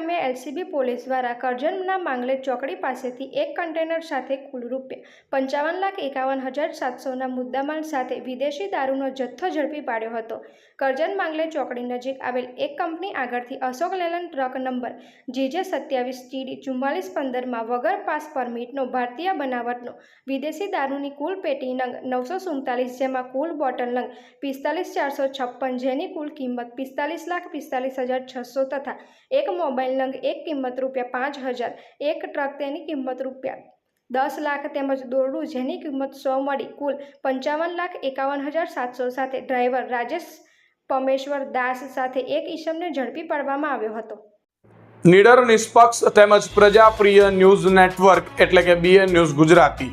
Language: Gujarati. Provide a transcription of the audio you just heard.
વડોદરા એલસીબી પોલીસ દ્વારા કરજણના માંગલે ચોકડી પાસેથી એક કન્ટેનર સાથે કુલ રૂપિયા પંચાવન લાખ એકાવન હજાર સાતસોના મુદ્દામાલ સાથે વિદેશી દારૂનો જથ્થો ઝડપી પાડ્યો હતો. કરજણ માંગલે ચોકડી નજીક આવેલ એક કંપની આગળથી Ashok Leyland truck number GJ સત્યાવીસ ટીડી ચુમ્માલીસ પંદરમાં વગર પાસ પરમિટનો ભારતીય બનાવટનો વિદેશી દારૂની કુલ પેટી નંગ નવસો સુડતાલીસ જેમાં કુલ બોટલ નંગ પિસ્તાલીસ ચારસો છપ્પન જેની કુલ કિંમત પિસ્તાલીસ લાખ પિસ્તાલીસ હજાર છસો તથા એક મોબાઈલ નંગ એક કિંમત રૂપિયા પાંચ હજાર, એક ટ્રક તેની કિંમત રૂપિયા દસ લાખ તેમજ દોરડું જેની કિંમત સો મળી, કુલ પંચાવન લાખ એકાવન હજાર સાતસો સાથે ડ્રાઈવર રાજેશ પમેશ્વર દાસ સાથે એક ઈસમને ઝડપી પાડવામાં આવ્યો હતો. નિડર નિષ્પક્ષ તેમજ પ્રજાપ્રિય ન્યૂઝ નેટવર્ક એટલે કે બીએન ન્યૂઝ ગુજરાતી.